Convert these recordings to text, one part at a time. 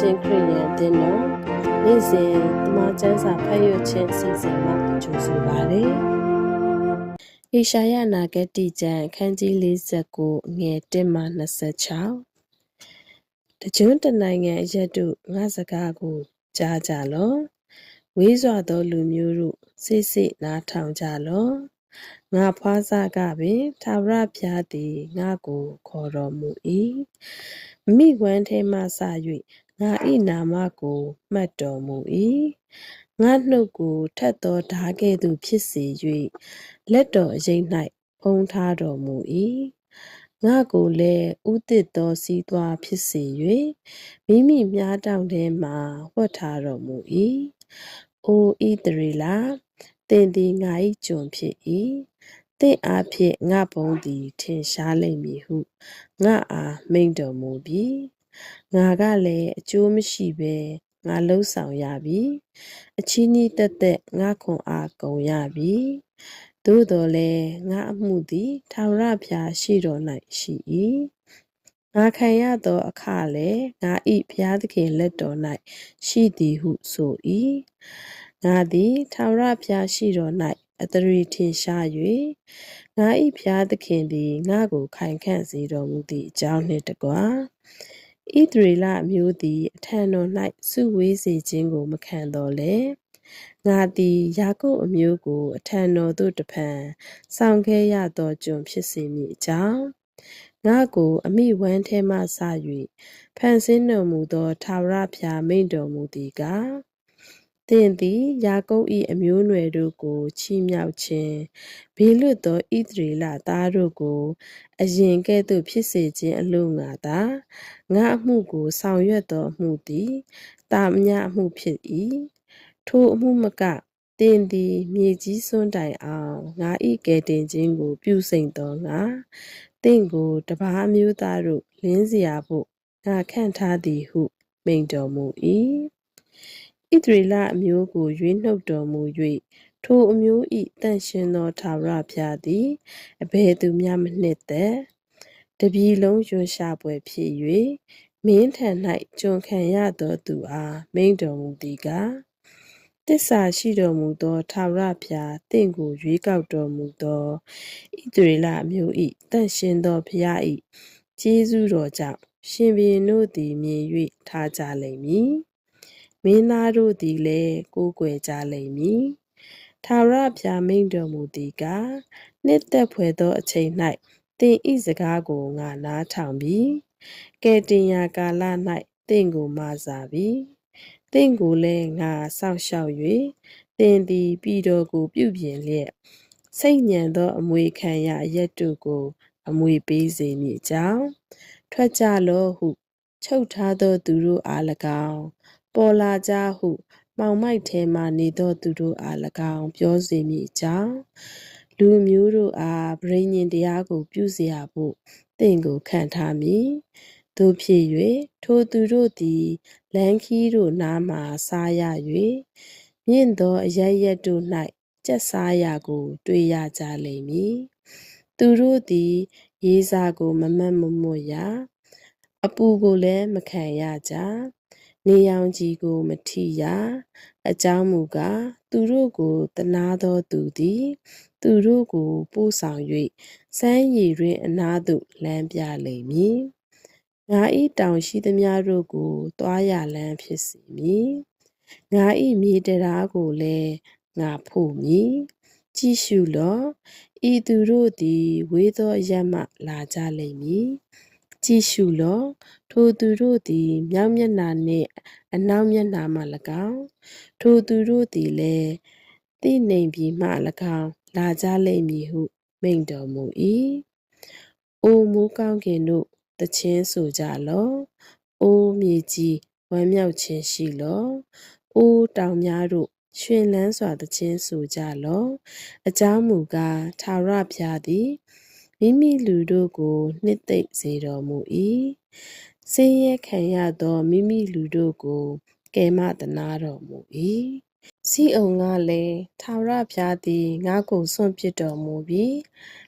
ချင်းခရစ်ယာန်အသင်းတော်နေ့စဉ်တမန်ကျမ်းစာဖတ်ရခြင်းအစီအစဉ်မှာကြိုဆိုပါရစေ။ဧရှာယနာဂတိကျမ်းအခန်းကြီး49ငွေ1မှ26တကြွတနိုင်ငံအရက်တို့ငါစကားကိုကြားကြလော့။ဝေးစွာသောလူမျိုးတို့စိတ်စိတ်နားထောင်ကြလော့။ငါဖွားစားကပင်သာဝရဖျားသည်ငါကိုခေါ်တော်မူ၏။မိဝမ်းထဲမှစ၍ ငါ၏နာမကိုမှတ်တော်မူ၏ငါနှုတ်ကိုထက်သောဓာကဲ့သို့ဖြစ်စေ၍လက်တော်အရိပ်၌ဖုံးထားတော်မူ၏ငါကိုလည်းဥသစ်သောစီးသွားဖြစ်စေ၍မိမိမြားတောင်ထဲမှဝတ်ထားတော်မူ၏အိုဣတရီလာတင်သည်ငါ၏ကျွန်ဖြစ်၏တင့်အားဖြင့်ငါဘုံသည်ထင်ရှားလိမ့်မည်ဟုငါအားမိန်တော်မူပြီ ငါကလည်းအကျိုးမရှိဘဲငါလှုပ်ဆောင်ရပြီအချီးနှီးတက်တက်ငါခွန်အားကုန်ရပြီသို့တော်လည်းငါအမှုသည်ထာဝရဘုရားရှိတော်၌ရှိ၏ငါခံရသောအခလည်းငါ၏ဘုရားသခင်လက်တော်၌ရှိသည်ဟုဆို၏ငါသည်ထာဝရဘုရားရှိတော်၌အတရီထင်ရှား၍ငါ၏ဘုရားသခင်သည်ငါကိုခိုင်ခန့်စေတော်မူသည့်အကြောင်းနှင့်တကား ဣသရေလအမျိုးသည်အထံတော်၌စုဝေးစေခြင်းကို မခံတော်လဲငါသည်ယာကုပ်အမျိုးကိုအထံတော်သို့တဖန်ဆောင်ခဲ့ရသောကျွန်ဖြစ်စေမည်အကြောင်းငါကိုအမိဝမ်းထဲမှစ၍ဖန်ဆင်းတော်မူသောထာဝရဘုရားမိန့်တော်မူသည်ကား သင်သည်ယာကုပ်၏အမျိုးအနွယ်တို့ကိုချီးမြှောက်ခြင်းဘေးလွတ်သောဣသရေလသားတို့ကိုအရင်ကဲ့သို့ဖြစ်စေခြင်းအလို့ငါသာငါအမှုကိုဆောင်ရွက်သောအမှုသည်တာမညအမှုဖြစ်၏ထိုအမှုမကတင်သည်မြေကြီးစွန်းတိုင်အောင်ငါဤကဲတင်ခြင်းကို ပြုစိန်တော်ငါတင့်ကိုတပားမျိုးသားတို့လင်းစရာဖို့ငါခန့်ထားသည်ဟု မိန်တော်မူ၏ ဣသရေလအမျိုးကို ရွေးနှုတ်တော်မူ၍ထိုအမျိုး၏တန့်ရှင်းသောထာဝရဘုရားသည် အဘယ်သူမျှမနှစ်သက်တပြည်လုံးရွံရှာပွဲဖြစ်၍မင်းထံ၌ကျွန်ခံရသောသူအား မိန်တော်မူသည်ကားတစ္ဆာရှိတော်မူသော ထာဝရဘုရားတင့်ကို ရွေးကောက်တော်မူသော ဣသရေလမျိုး၏တန့်ရှင်းသောဘုရား၏ကျေးဇူးတော်ကြောင့် ရှင်ဘုရင်တို့သည် မြင်၍ထားကြလိမ့်မည် မင်းသားတို့သည်လည်းကိုးကွယ်ကြလိမ့်မည်ထာဝရဘုရားမိန်တော်မူသည်ကားနှစ်သက်ဖွယ်သောအချိန်၌သင်ဤစကားကိုငါနားထောင်ပြီးကဲတင်ရာကာလ၌သင်ကိုမဆာပြီးသင်ကိုလည်းငါစောင့်ရှောက်၍သင်သည်ပြည်တော်ကိုပြုပြင်လျက်စိတ်ညံသောအမွေခံရရက်တို့ကို အမွေပေးစေမည်ကြောင်းထွက်ကြလောဟု ချုပ်ထားသောသူတို့အား၎င်း ပေါ်လာကြဟုမှောင်မိုက်ထဲမှနေသောသူတို့အား၎င်းပြောစေမည်အကြောင်းလူမျိုးတို့အားဗြိဉ္ဉ်တရားကို ပြုเสียဖို့သင်ကိုခံထားမည်တို့ဖြစ်၍ထိုသူတို့သည်လမ်းခီးတို့နားမှစားရ၍မြင့်သောအရရက်တို့၌ကျက်စားရာကို တွေ့ရကြလိမ့်မည်သူတို့သည်ရေးစားကိုမမတ်မမွတ်ရအပူကိုလည်းမခံရကြ နေရောင်ကြီးကိုမထိရအကြောင်းမူကားသူတို့ကိုတနာသောသူသည် သူတို့ကိုပို့ဆောင်၍စမ်းရည်တွင်အနာသို့လမ်းပြလိမ့်မည်ငါဤတောင်ရှိသမျှတို့ကိုတွားရလမ်းဖြစ်စေမည်ငါဤမြေတရားကိုလည်းငါဖို့မည်ကြည့်ရှုလော့ဤသူတို့သည်ဝေးသောရက်မှလာကြလိမ့်မည်ကြည့်ရှုလော့ ထိုသူတို့သည်မြောက်မျက်နှာနှင့်အနောက်မျက်နှာမှ၎င်းထိုသူတို့သည်လည်းသိနှိမ်ပြီးမှ၎င်းလာကြလိမ့်မည်ဟုမိန့်တော်မူ၏အိုမူကောင်းကင်တို့တခြင်းဆိုကြလော့အိုမြေကြီးဝမ်းမြောက်ခြင်းရှိလော့အိုတောင်များတို့ရွှင်လန်းစွာတခြင်းဆိုကြလော့အကြောင်းမူကားထာဝရဘုရားသည်မိမိလူတို့ကို နှစ်သိမ့်စေတော်မူ၏ ဆင်းရဲခံရသောမိမိလူတို့ကိုကယ်မသနာတော်မူ၏စီးအောင်ကလည်းထာဝရဘုရားသည်ငါ့ကိုစွန့်ပစ်တော်မူပြီး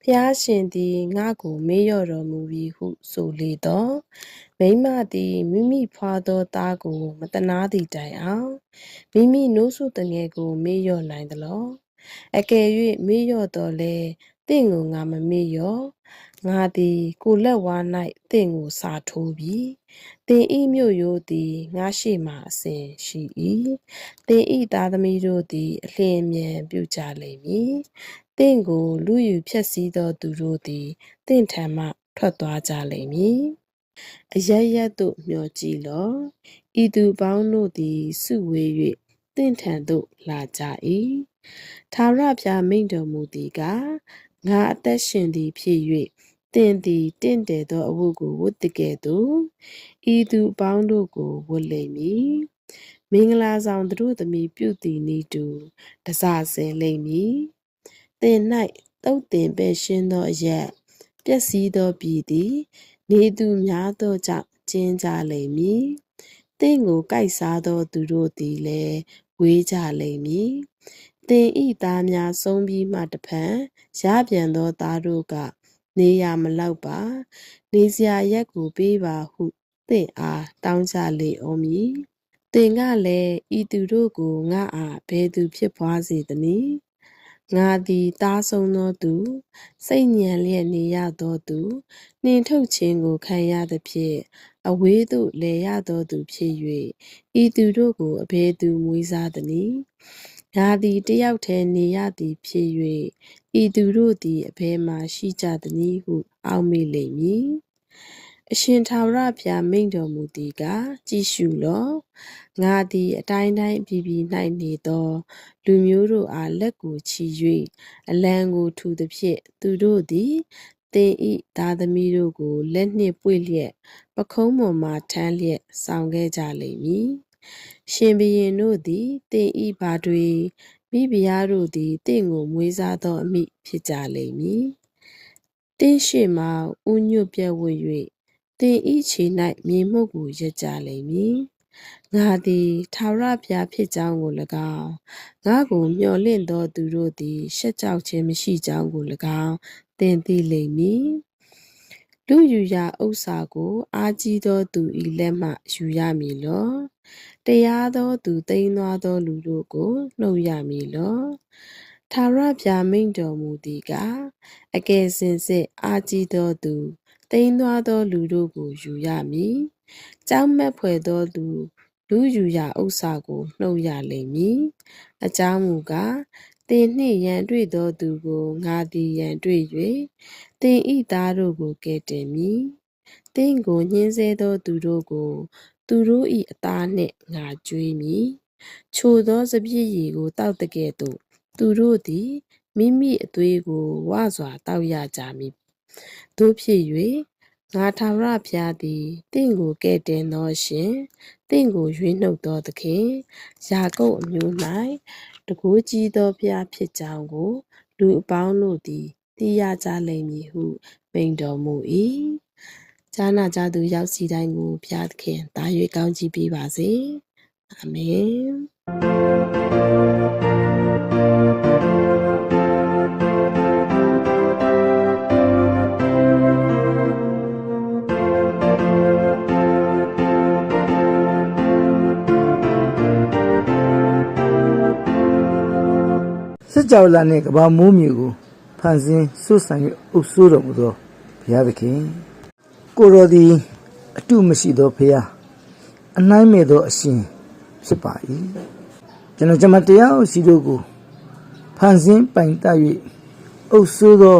ဘုရားရှင်သည်ငါ့ကိုမေ့လျော့တော်မူပြီးဟုဆိုလေတော့မိမသည်မိမိဖွာသောသားကို မတနာသည့်တိုင်အောင်မိမိနိုးစုတငယ်ကိုမေ့လျော့နိုင်သလောအကယ်၍မေ့လျော့တော်လဲတင့်ကိုငါမမေ့လျော့ ငါသည်ကိုလက်ဝါး၌တင့်ကိုစာထိုးပြီးတင်ဤမြို့ရိုးသည်ငါရှိမှအစဉ်ရှိ၏တင်ဤသားသမီးတို့သည်အလျင်အမြန်ပြုကြလိမ့်မည်တင့်ကိုလူယူဖြက်စီးသောသူတို့သည်တင့်ထံမှထွက်သွားကြလိမ့်မည်အရရက်သို့မျှော်ကြည့်လော့ဤသူပေါင်းတို့သည်စုဝေး၍တင့်ထံသို့လာကြ၏သာရဖျားမိန်တော်မူသည်ကငါအသက်ရှင်သည်ဖြစ်၍ တင်သည်တင့်တယ်သောအဝတ်ကိုဝတ်တကဲ့သို့ဤသူအပေါင်းတို့ကိုဝတ်လိမ့်မည်မင်္ဂလာဆောင်သူတို့သမီးပြုသည်နီတူတစားဆင်လိမ့်မည်တင်၌တုတ်တင်ပဲ့ရှင်းသောအရက်ပျက်စီးသောပြည်သည် နေသူများသောကြောင့်ကျင်းကြလိမ့်မည်တင့်ကိုကြိုက်စားသောသူတို့သည်လည်းဝေးကြလိမ့်မည်တင်ဤသားများဆုံးပြီးမှတဖန်ရပြန်သောသားတို့က နေရမလောက်ပါ နေစရာရက်ကိုပေးပါဟုသင်အားတောင်းကြလေအောင်မည်သင်ကလည်းဤသူတို့ကိုငါအားဘယ်သူဖြစ်ပွားစေသနည်းငါသည်တားဆုံးသောသူ စိတ်ညံလျက်နေရသောသူနှင်ထုတ်ခြင်းကိုခံရသဖြင့်အဝေးသို့လဲရသောသူဖြစ်၍ဤသူတို့ကိုအဘယ်သူမွေးစားသနည်း ငါသည်တယောက်တည်းနေရသည်ဖြစ်၍ဤသူတို့သည်အဘယ်မှရှိကြသနည်းဟုအောက်မေ့လိမ့်မည်အရှင်ထာဝရဘုရားမိန့်တော်မူသည်ကကြည်ရှုလော့ငါသည်အတိုင်းတိုင်းအပြည်ပြည်၌နေသော လူမျိုးတို့အားလက်ကိုချီ၍အလံကိုထူသည်ဖြင့်သူတို့သည်တင်ဤသားသမီးတို့ကိုလက်နှင့်ပွေလျက်ပခုံးပေါ်မှထမ်းလျက်ဆောင်ခဲ့ကြလိမ့်မည် ရှင်ဘုရင်တို့သည်တင်ဤဘာတွေမိဖုရားတို့သည်တင့်ကိုမွေးစားသောအမိဖြစ်ကြလိမ့်မည်။တင့်ရှိမှဥညွတ်ပြတ်ဝ၍တင်ဤခြေ၌မြေမှုတ်ကိုရက်ကြလိမ့်မည်။ငါသည်ထာဝရဘုရားဖြစ်ကြောင်းကို၎င်းငါကိုမျှော်လင့်သောသူတို့သည်ရှက်ကြောက်ခြင်းမရှိကြောင်းကို၎င်းသင်သိလိမ့်မည်။ လူယူရာဥစ္စာကို အာကြီးသောသူ၏လက်မှ ယူရမည်လောတရားသောသူသိမ်းသွားသောလူတို့ကိုနှုတ်ရမည်လောထာဝရဘုရားမိန့်တော်မူသည်ကအကယ်စင်စစ်အာကြီးသောသူသိမ်းသွားသောလူတို့ကိုယူရမည်ကြောက်မက်ဖွယ်သောသူလူယူရာဥစ္စာကိုနှုတ်ရလိမ့်မည်အကြောင်းမူကား တင်နှင့်ရန်တွေ့သောသူကိုငါသည်ရန်တွေ့၍တင်ဤသားတို့ကိုကဲ့တင်မည်တင့်ကိုညှင်းဆဲသောသူတို့ကို သူတို့၏အသားနှင့်ငါကြွေးမည်ချိုသောစပြည့်ရည်ကိုတောက်တကဲ့သို့သူတို့သည်မိမိအသွေးကိုဝစွာတောက်ရကြမည်တို့ဖြစ်၍ငါထာဝရဘုရားသည်တင့်ကိုကဲ့တင်သောရှင်တင့်ကိုရွေးနှုတ်သောသခင်ယာကုပ်အမျိုး၌ တကူကြီးသောဘုရားဖြစ်ကြောင်းကို လူအပေါင်းတို့သည်သိရကြလိမ့်မည်ဟုမိန်တော်မူ၏ဈာနာကြသူရောက်စီတိုင်းကိုဘုရားသခင်တာ၍ကောင်းချီးပေးပါစေအာမင် စကြဝဠာနှင့်ကဘာမိုးမြေကိုဖန်ဆင်းဆွတ်ဆိုင်၍အုပ်ဆိုးတော်မူသောဘုရားသခင်ကိုယ်တော်သည်အတုမရှိသောဘုရားအနှိုင်းမဲ့သောအရှင်ဖြစ်ပါ၏ကျွန်တော်ကျွန်မတရားစီတို့ကိုဖန်ဆင်းပိုင်တတ်၍အုပ်ဆိုးသော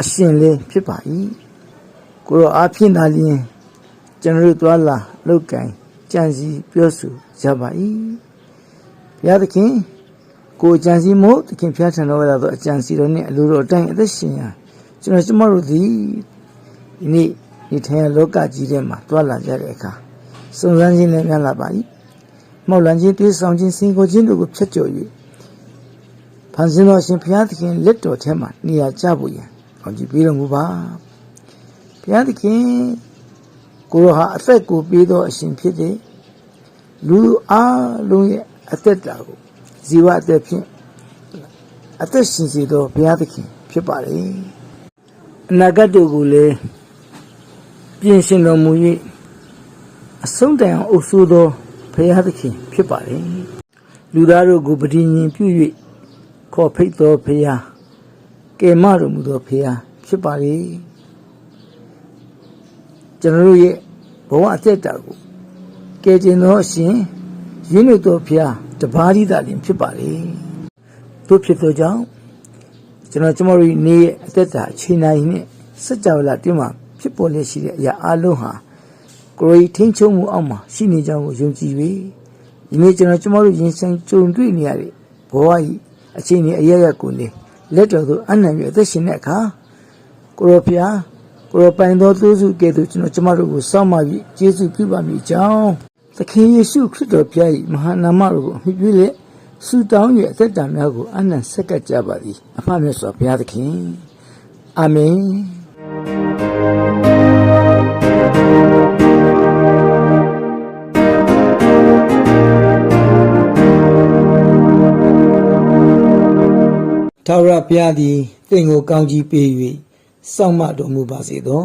အရှင်လည်းဖြစ်ပါ၏ကိုယ်တော်အားဖြင့်သာလျှင်ကျွန်တော်တို့သွားလာလောက်ကင်ကြံစည်ပြောဆိုကြပါ၏ဘုရားသခင် ကိုအကြံစီမို့သခင်ဖျားထံတော်ရသောအကြံစီတော်နှင့်အလိုတော်အတိုင်းအသက်ရှင်ရန်ကျွန်တော်ကျမတို့သည်ဒီနေ့ဒီထိုင်လောကကြီးထဲမှာတွာလာကြတဲ့အခါစုံစမ်းခြင်းနဲ့များလာပါ၏မောက်လန်ခြင်းတွေးဆောင်ခြင်းစင်ကိုခြင်းတို့ကိုဖျက်ကျော်၍ဖန်ဆင်းတော်ရှင်ဘုရားသခင်လက်တော်ထဲမှာနေရာကျဖို့ရန်အောင်ကြည့်ပေးတော်မူပါဘုရားသခင်ကိုရောဟာအသက်ကိုပေးသောအရှင်ဖြစ်တဲ့လူအားလုံးရဲ့အသက်တာကို ဇီဝအသက်ဖြင့်အသက်ရှင်စေသောဘုရားသခင်ဖြစ်ပါတယ်အနာဂတ်တို့ကိုလည်းပြင်ဆင်တော်မူ၍အဆုံးတိုင်အောင်အုပ်ဆိုးသောဘုရားသခင်ဖြစ်ပါတယ်လူသားတို့ကိုပဋိညင်ပြု၍ခေါ်ဖိတ်သောဘုရားကယ်မတော်မူသောဘုရားဖြစ်ပါလေကျွန်တော်တို့ရဲ့ဘဝအသက်တာကိုကယ်တင်သောအရှင် ရင်းတို့သောဘုရားတပါးသီးသာလျှင်ဖြစ်ပါလေတို့ဖြစ်သောကြောင့်ကျွန်တော်ကျမတို့ရဲ့နေ့ရဲ့အသက်တာအချိန်တိုင်းနဲ့စัจ java လာတင်းမှာဖြစ်ပေါ်နေရှိတဲ့အရာအလုံးဟာကိုယ်ရည်ထင်းချုံမှုအောက်မှာရှိနေကြောင်းကိုယုံကြည်၍ဒီနေ့ကျွန်တော်ကျမတို့ရင်ဆိုင်ကြုံတွေ့နေရတဲ့ဘဝကြီးအချိန်ကြီးအရရက်ကိုနေလက်တော်သို့အနံ့ရအသက်ရှင်တဲ့အခါကိုရောဖျားကိုရောပိုင်သောသူစုကဲ့သို့ကျွန်တော်ကျမတို့ကိုစောင့်မပြီးကျေးဇူးပြုပါမည်ကြောင်း သခင်ယေရှုခရစ်တော်ဖျား၏မဟာနာမတော်ကိုအမိပြုလက်ဆုတောင်း၍အသက်တာများကိုအနံ့ဆက်ကပ်ကြပါသည်အဖမြတ်စွာဘုရားသခင်အာမင်ထာဝရဘုရားသည်သင်ကိုကောင်းကြီးပေး၍စောင့်မတော်မူပါစေသော